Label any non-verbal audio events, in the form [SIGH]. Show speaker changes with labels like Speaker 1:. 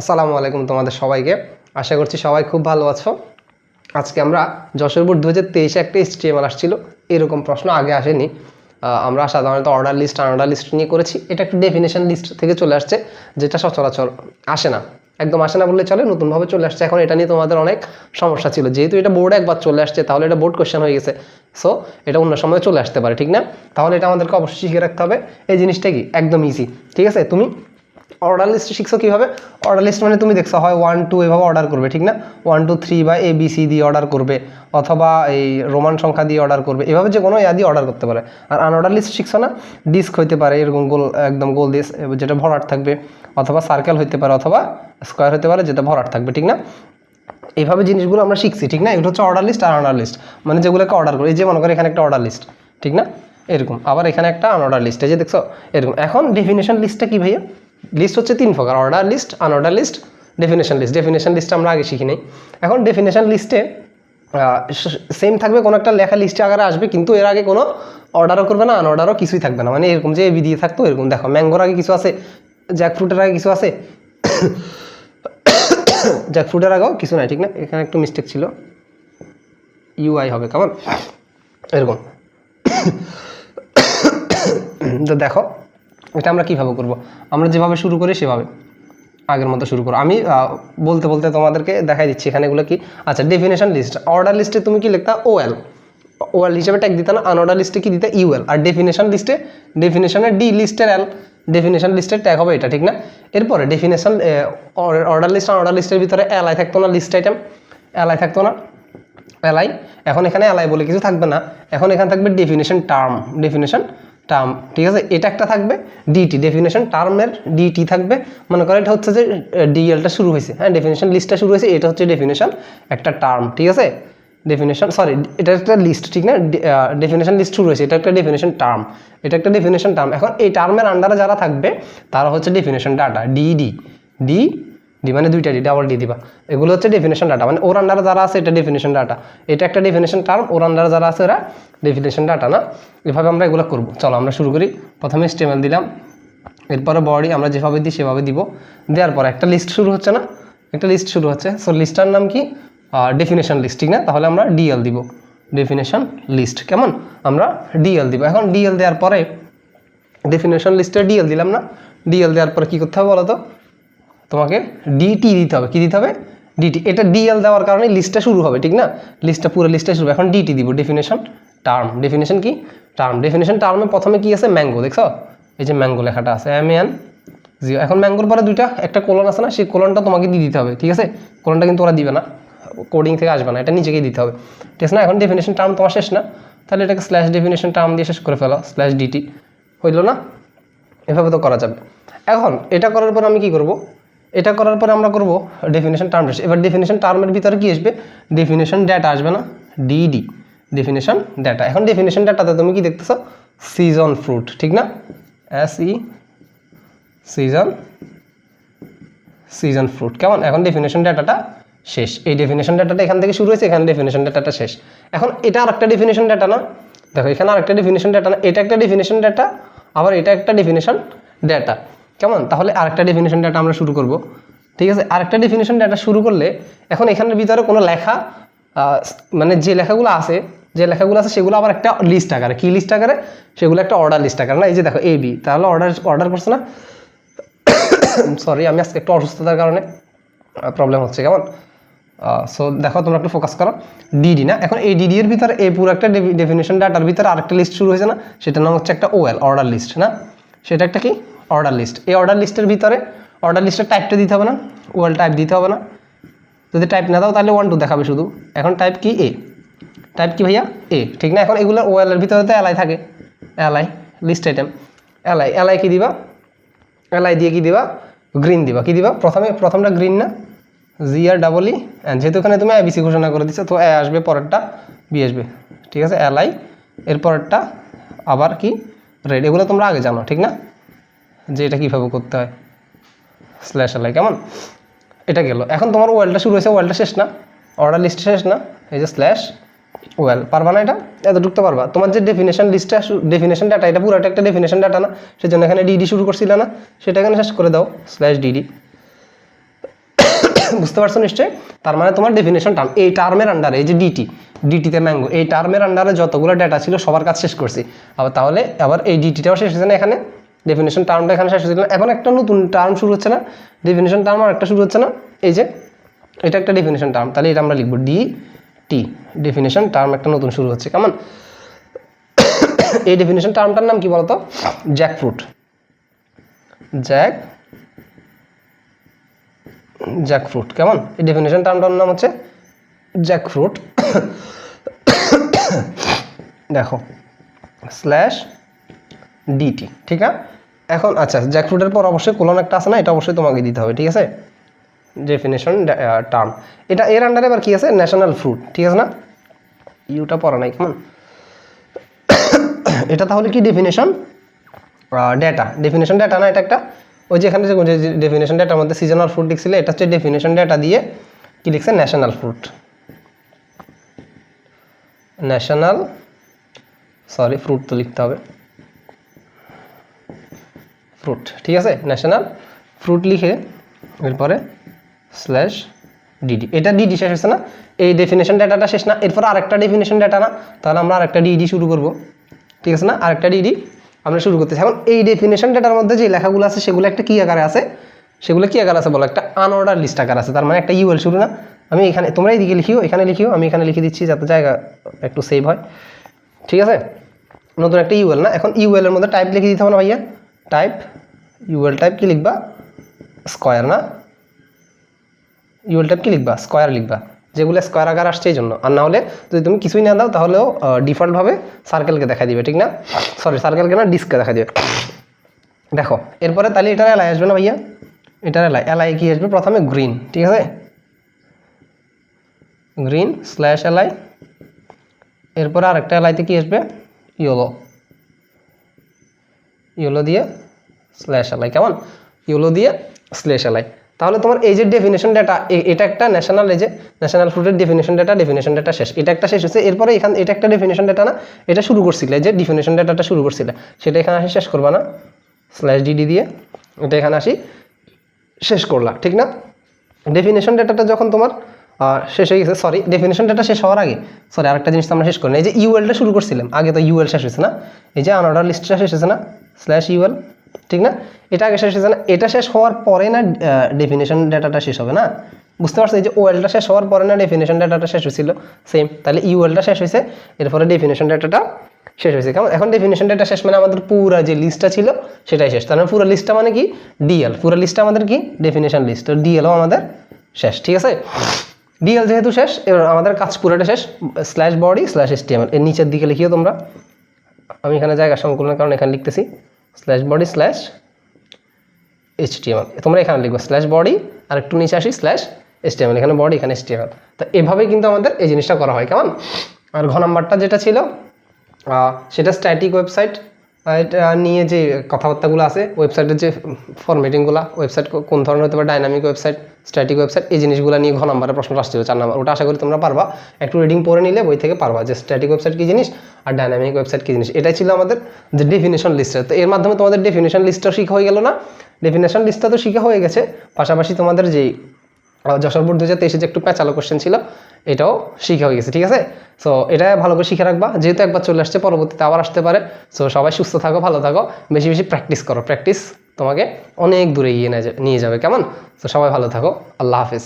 Speaker 1: আসসালামু আলাইকুম তোমাদের সবাইকে। আশা করছি সবাই খুব ভালো আছো। আজকে আমরা যশোর দু হাজার তেইশে একটা স্টিএমআর আসছিল, এরকম প্রশ্ন আগে আসেনি। আমরা সাধারণত অর্ডার লিস্ট আনঅর্ডার লিস্ট নিয়ে করেছি। এটা একটা ডেফিনেশন লিস্ট থেকে চলে আসছে, যেটা সচরাচর আসে না। একদম আসে না বললে চলে, নতুনভাবে চলে আসছে। এখন এটা নিয়ে তোমাদের অনেক সমস্যা ছিল। যেহেতু এটা বোর্ডে একবার চলে আসছে, তাহলে এটা বোর্ড কোয়েশ্চেন হয়ে গেছে। সো এটা অন্য সময় চলে আসতে পারে, ঠিক না? তাহলে এটা আমাদেরকে অবশ্যই শিখে রাখতে হবে। এই জিনিসটা কি? একদম ইজি ঠিক আছে? তুমি অর্ডার লিস্ট শিখছো কীভাবে? অর্ডার লিস্ট মানে তুমি দেখছ, হয় ওয়ান টু এভাবে অর্ডার করবে, ঠিক না? ওয়ান টু থ্রি বা এ বি সি দিয়ে অর্ডার করবে, অথবা এই রোমান সংখ্যা দিয়ে অর্ডার করবে, এভাবে যে কোনো ইয়া দিয়ে অর্ডার করতে পারে। আর আনঅর্ডার লিস্ট শিখছো না? ডিস্ক হইতে পারে, এরকম গোল, একদম গোল ডিস্ক যেটা ভরাট থাকবে, অথবা সার্কেল হইতে পারে, অথবা স্কোয়ার হতে পারে, যেটা ভরাট থাকবে, ঠিক না? এইভাবে জিনিসগুলো আমরা শিখছি, ঠিক না? এগুলো হচ্ছে অর্ডার লিস্ট আর আনঅর্ডার লিস্ট মানে যেগুলোকে অর্ডার করি, এই যে মনে করো এখানে একটা অর্ডার লিস্ট ঠিক না? এরকম, আবার এখানে একটা আনঅর্ডার লিস্ট যে দেখছ, এরকম। এখন ডেফিনেশন লিস্টটা কী ভাইয়া? লিস্ট হচ্ছে তিন প্রকার order list unorder list definition list definition list আমরা আগে শিখি নাই। এখন ডেফিনেশন লিস্টে সেম থাকবে, কোনো একটা লেখা লিস্টে আকারে আসবে, কিন্তু এর আগে কোনো অর্ডারও করবে না আনঅর্ডারও কিছুই থাকবে না। মানে এরকম যে এবি দিয়ে থাকতো, এরকম। দেখো ম্যাঙ্গোর আগে কিছু আছে জ্যাকফ্রুটের আগে কিছু আছে [COUGHS] জ্যাকফ্রুটের আগেও কিছু নাই, ঠিক না? এখানে একটু মিস্টেক ছিল। ইউআই হবে, কেমন? এরকম। [COUGHS] তো দেখো এটা আমরা কীভাবে করব? আমরা যেভাবে শুরু করি সেভাবে আগের মতো শুরু করো। আমি বলতে বলতে তোমাদেরকে দেখাই দিচ্ছি এখানে এগুলো কি? আচ্ছা ডেফিনেশন লিস্ট অর্ডার লিস্টে তুমি কি লিখতা? ওএল ওএল হিসেবে ট্যাগ দিতে না আনঅর্ডার লিস্টে কি দিতে? ইউএল আর ডেফিনেশন লিস্টে ডেফিনেশনের ডি লিস্টের এল ডেফিনেশন লিস্টের ট্যাগ হবে এটা, ঠিক না? এরপরে ডেফিনেশন অর্ডার লিস্ট অর্ডার লিস্টের ভিতরে এলআই থাকতো না লিস্ট আইটেম এলআই থাকতো না এলআই এখন এখানে এলআই বলে কিছু থাকবে না। এখন এখানে থাকবে ডেফিনেশন টার্ম ডেফিনেশন টার্ম ঠিক আছে? এটা একটা থাকবে ডিটি ডেফিনেশন টার্মের ডিটি থাকবে। মনে করো এটা হচ্ছে যে ডিএলটা শুরু হয়েছে। হ্যাঁ ডেফিনেশন লিস্টটা শুরু হয়েছে, এটা হচ্ছে ডেফিনেশন একটা টার্ম ঠিক আছে? ডেফিনেশন সরি এটা একটা লিস্ট ঠিক না? ডেফিনেশন লিস্ট শুরু হয়েছে, এটা একটা ডেফিনেশন টার্ম এটা একটা ডেফিনেশন টার্ম এখন এই টার্মের আন্ডারে যারা থাকবে, তারা হচ্ছে definition data DD D D মানে দুইটা ডি ডাবল ডি দিবা। এগুলো হচ্ছে ডেফিনেশন ডাটা মানে ওর আন্ডারে যারা আছে, এটা ডেফিনেশন ডাটা এটা একটা ডেফিনেশন টার্ম ওর আন্ডারে যারা আছে, ওরা ডেফিনেশন ডাটা না। এভাবে আমরা এগুলো করব। চলো, আমরা শুরু করি। প্রথমে স্টেমেল দিলাম। এরপরে বডি, আমরা যেভাবে দিই, সেভাবে দিব। দেওয়ার পর একটা লিস্ট শুরু হচ্ছে না? একটা লিস্ট শুরু হচ্ছে। সো লিস্টটার নাম কি? ডেফিনেশন লিস্ট ঠিক না? তাহলে আমরা ডিএল দিব। ডেফিনেশন লিস্ট কেমন? আমরা ডিএল দিব। এখন ডিএল দেওয়ার পরে ডেফিনেশন লিস্টে ডিএল দিলাম না। ডিএল দেওয়ার পরে কী করতে হবে বলো তো তোমাকে ডিটি দিতে হবে। কি দিতে হবে? ডিটি এটা ডিএল দেওয়ার কারণে লিস্টটা শুরু হবে, ঠিক না? লিস্টটা পুরো লিস্টটা শুরু। এখন ডিটি দিব ডেফিনেশন টার্ম ডেফিনেশন কি? টার্ম ডেফিনেশন টার্মে প্রথমে কি আছে? ম্যাঙ্গো দেখছ? এই যে ম্যাঙ্গো লেখাটা আছে। এম এন জিও এখন ম্যাঙ্গোর পরে দুইটা, একটা কোলন আছে না? সেই কোলনটা তোমাকে দিয়ে দিতে হবে, ঠিক আছে? কোলনটা কিন্তু ওরা দিবে না। কোডিং থেকে আসবে না। এটা নিজেকেই দিতে হবে। ঠিক আছে না? এখন ডেফিনেশন টার্ম তোমার শেষ না? তাহলে এটাকে স্ল্যাশ ডেফিনেশন টার্ম দিয়ে শেষ করে ফেলো। স্ল্যাশ ডিটি হইল না? এভাবে তো করা যাবে। এখন এটা করার পর আমি কি করব? এটা করার পরে আমরা করব ডেফিনেশন টার্ম এবার ডেফিনেশন টার্মের ভিতরে কি আসবে? ডেফিনেশন ডেটা আসবে না। ডিডি ডেফিনেশন ডেটা এখন ডেফিনেশন ডেটাতে তুমি কি দেখতেছো? সিজন ফ্রুট ঠিক না? S E season season fruit কেমন? এখন ডেফিনেশন ডাটাটা শেষ। এই ডেফিনেশন ডাটাটা এখান থেকে শুরু হয়েছে, এখানে ডেফিনেশন ডাটাটা শেষ। এখন এটা আর একটা ডেফিনেশন ডাটা না? দেখো, এখানে আর একটা ডেফিনেশন ডাটা না। এটা একটা ডেফিনেশন ডাটা আবার এটা একটা ডেফিনেশন ডাটা কেমন? তাহলে আরেকটা ডেফিনেশন ডাটা আমরা শুরু করব। ঠিক আছে? আরেকটা ডেফিনেশন ডাটা শুরু করলে এখন এখানের ভিতরে কোনো লেখা মানে যে লেখাগুলো আছে, যে লেখাগুলো আছে সেগুলো আবার একটা লিস্ট আকারে। কী লিস্ট আকারে? সেগুলো একটা অর্ডার লিস্ট আকারে। না, এই যে দেখো এ বি তাহলে অর্ডার অর্ডার করছে না? [COUGHS] সরি আমি আজকে একটু অসুস্থতার কারণে প্রবলেম হচ্ছে। কেমন? সো দেখো, তোমরা একটু ফোকাস করো। ডিডি না? এখন এই ডিডি এর ভিতরে এই পুরো একটা ডেফিনেশন ডাটার ভিতরে আরেকটা লিস্ট শুরু হয়েছে না? সেটার নাম হচ্ছে একটা ওএল অর্ডার লিস্ট না? সেটা একটা কি? অর্ডার লিস্ট এই অর্ডার লিস্টের ভিতরে অর্ডার লিস্টের টাইপটা দিতে হবে না ওয়েল টাইপ দিতে হবে না। যদি টাইপ না দাও তাহলে ওয়ান টু দেখাবে শুধু। এখন টাইপ কি? এ টাইপ কি ভাইয়া? এ ঠিক না? এখন এগুলো ওয়েল এর ভিতরে তো এলআই থাকে। LI list item LI LI কি দিবা? এলআই দিয়ে কি দিবা? গ্রিন দিবা। কি দিবা? প্রথমে, প্রথমটা গ্রিন না। জি আর ডাবল ই যেহেতু এখানে তুমি আইবিসি ঘোষণা করে দিচ্ছ তো এ আসবে, পরেরটা বি আসবে। ঠিক আছে? এলআই এর পরেরটা আবার কি? রেড এগুলো তোমরা আগে জানো, ঠিক না? যে এটা কীভাবে করতে হয়। স্ল্যাশ এলআই কেমন? এটা গেল। এখন তোমার ওয়েলটা শুরু হয়েছে ওয়েলটা শেষ না। অর্ডার লিস্ট শেষ না। এই যে স্ল্যাশ ওয়েল পারবা না এটা? এত ঢুকতে পারবা। তোমার যে ডেফিনেশন লিস্টটা ডেফিনেশন ডাটা এটা পুরোটা একটা ডেফিনেশন ডাটা না। সেজন্য এখানে ডিডি শুরু করছিলে না। সেটা এখানে শেষ করে দাও স্ল্যাশ ডিডি [COUGHS] বুঝতে পারছ নিশ্চয়ই? তার মানে তোমার ডেফিনেশন টার্ম এই টার্মের আন্ডারে এই যে ডিটি ডিটিতে ম্যাঙ্গো এই টার্মের আন্ডারে যতগুলো ডেটা ছিল, সবার কাজ শেষ করছি। আবার তাহলে, আবার এই ডিটিটাও শেষ হয়েছে না এখানে? ডেফিনেশন টার্মটা এখানে শেষ হয়েছিল এখন একটা নতুন টার্ম শুরু হচ্ছে না। ডেফিনেশন টার্ম আর একটা শুরু হচ্ছে না। এই যে, এটা একটা ডেফিনেশন টার্ম তাহলে এটা আমরা লিখব ডি টি ডেফিনেশন টার্ম একটা নতুন শুরু হচ্ছে। কেমন? এই ডেফিনেশন টার্মটার নাম কি বলতো? Jackfruit jack jackfruit কেমন? এই ডেফিনেশন টার্মটার নাম হচ্ছে জ্যাক ফ্রুট [COUGHS] দেখো স্ল্যাশ ডিটি ঠিক আছে? এখন আচ্ছা জ্যাকফ্রুটের পর অবশ্যই কোলন একটা আছে না, এটা অবশ্যই তোমাকে দিতে হবে, ঠিক আছে? ডেফিনেশন টার্ম এটা, এর আন্ডারে এবার কি আছে? ন্যাশনাল ফ্রুট ঠিক আছে না? ইউটা পড়া নাই কেমন [COUGHS] এটা তাহলে কি ডেফিনেশন ডেটা ডেফিনেশন ডেটা না এটা একটা? ওই যে এখানে যে ডেফিনেশন ডেটার মধ্যে সিজনাল ফ্রুট লিখছিল, এটা হচ্ছে ডেফিনেশন ডেটা দিয়ে কি লিখছে? National fruit national sorry fruit তো লিখতে হবে। ফ্রুট ঠিক আছে? ন্যাশনাল ফ্রুট লিখে এরপরে স্ল্যাশ ডিডি এটা ডিডি শেষ হচ্ছে না? এই ডেফিনেশন ডাটাটা শেষ না? এরপর আরেকটা ডেফিনেশন ডাটা না? তাহলে আমরা আরেকটা ডিডি শুরু করব। ঠিক আছে না? আরেকটা ডিডি আমরা শুরু করতেছি। এখন এই ডেফিনেশন ডাটার মধ্যে যে লেখাগুলো আছে, সেগুলো একটা কী আকারে আছে? সেগুলো কী আকার আছে বলো? একটা আনঅর্ডার লিস্ট আকার আছে। তার মানে একটা ইউএল শুরু না? আমি এখানে তোমরা এইদিকে লিখিও, এখানে লিখিও, আমি এখানে লিখে দিচ্ছি যাতে জায়গা একটু সেভ হয়। ঠিক আছে? নতুন একটা ইউএল না? এখন ইউএলের মধ্যে টাইপ লিখে দিতে হবে না ভাইয়া? টাইপ ইউএল টাইপ কি লিখবা? স্কোয়ার না? ইউএল টাইপ কি লিখবা? স্কোয়ার লিখবা। যেগুলো স্কোয়ার আকার আসছে এই জন্য আর না হলে যদি তুমি কিছুই না দাও, তাহলেও ডিফল্টভাবে সার্কেলকে দেখা দিবে, ঠিক না? সরি সার্কেলকে না ডিস্ককে দেখা দিবে। দেখো, এরপরে তাহলে এটার এলাই আসবে না ভাইয়া? এটার এলাই এলাই কি আসবে? প্রথমে গ্রিন ঠিক আছে? গ্রিন স্ল্যাশ এলাই এরপরে আরেকটা এলাইতে কি আসবে? ইয়োলো ইয়োলো দিয়ে স্ল্যাশ এলাই কেমন? ইয়োলো দিয়ে স্ল্যাশ এলাই তাহলে তোমার এই যে ডেফিনেশন ডেটা এটা একটা ন্যাশনাল যে ন্যাশনাল ফ্রুটের ডেফিনেশন ডেটা ডেফিনেশন ডেটা শেষ। এটা একটা শেষ হচ্ছে এরপরে এখান এটা একটা ডেফিনেশন ডেটা না, এটা শুরু করছিলে যে ডেফিনেশন ডাটাটা শুরু করছিলে। সেটা এখানে আসি, শেষ করবা না। স্ল্যাশ ডিডি দিয়ে এটা এখানে আসি, শেষ করলা, ঠিক না? ডেফিনেশন ডেটাটা যখন তোমার শেষ হয়ে গেছে সরি ডেফিনেশন ডাটা শেষ হওয়ার আগে। সরি আরেকটা জিনিস আমরা শেষ করি এই যে ইউএলটা শুরু করছিলাম, আগে তো ইউএল শেষ হয়েছে না? এই যে আনঅর্ডার লিস্টটা শেষ হয়েছে না? স্ল্যাশ ইউএল ঠিক না? এটা আগে শেষ হয়েছে না? এটা শেষ হওয়ার পরে না ডেফিনেশন ডাটাটা শেষ হবে না? বুঝতে পারছ? এই যে ওয়েলটা শেষ হওয়ার পরে না ডেফিনেশন ডাটাটা শেষ হয়েছিল? সেম তাহলে ইউএলটা শেষ হয়েছে, এরপরে ডেফিনেশন ডাটাটা শেষ হয়েছে। কেমন? এখন ডেফিনেশন ডাটা শেষ মানে আমাদের পুরো যে লিস্টটা ছিল, সেটাই শেষ। তার মানে পুরো লিস্টটা মানে কি? ডিএল পুরো লিস্টটা আমাদের কি? ডেফিনেশন লিস্ট তো ডিএলও আমাদের শেষ, ঠিক আছে? ডিএল যেহেতু শেষ, এবার আমাদের কাজ পুরোটা শেষ স্ল্যাশ বডি স্ল্যাশ এসটিএমএল এর নিচের দিকে লিখিও তোমরা। আমি এখানে জায়গা সংকলনের কারণে এখানে লিখতেছি। স্ল্যাশ বডি স্ল্যাশ এইচটিএমএল তোমরা এখানে লিখবে স্ল্যাশ বডি আর একটু নিচে আসি স্ল্যাশ এইচটিএমএল এখানে বডি এখানে এইচটিএমএল তো এভাবেই কিন্তু আমাদের এই জিনিসটা করা হয়, কেমন? আর ঘ নাম্বারটা যেটা ছিল সেটা স্ট্যাটিক ওয়েবসাইট এটা নিয়ে যে কথাবার্তাগুলো আছে ওয়েবসাইটের যে ফরম্যাটিংগুলো ওয়েবসাইট কোন ধরনের হতে পারে ডাইনামিক ওয়েবসাইট স্ট্যাটিক ওয়েবসাইট এই জিনিসগুলো নিয়ে ঘ নাম্বারের প্রশ্ন আসছিল চার নাম্বার ওটা আশা করি তোমরা পারবা। একটু রিডিং পড়ে নিলে বই থেকে পারবা যে স্ট্যাটিক ওয়েবসাইট কী জিনিস আর ডাইনামিক ওয়েবসাইট কী জিনিস। এটাই ছিল আমাদের যে ডেফিনেশন লিস্টটা তো এর মাধ্যমে তোমাদের ডেফিনেশন লিস্টটা শিখা হয়ে গেল না? ডেফিনেশন লিস্টটা তো শিখা হয়ে গেছে। পাশাপাশি তোমাদের যেই যশোর বোর্ড দু হাজার তেইশে যে একটু প্যাচালো কোশ্চেন ছিল, এটাও শিখে হয়ে গেছে, ঠিক আছে? সো এটা ভালো করে শিখে রাখবা, যেহেতু একবার চলে আসছে, পরবর্তীতে আবার আসতে পারে। সো সবাই সুস্থ থাকো, ভালো থাকো, বেশি বেশি প্র্যাকটিস করো প্র্যাকটিস তোমাকে অনেক দূরে গিয়ে নিয়ে যাবে কেমন? তো সবাই ভালো থাকো, আল্লাহ হাফিজ।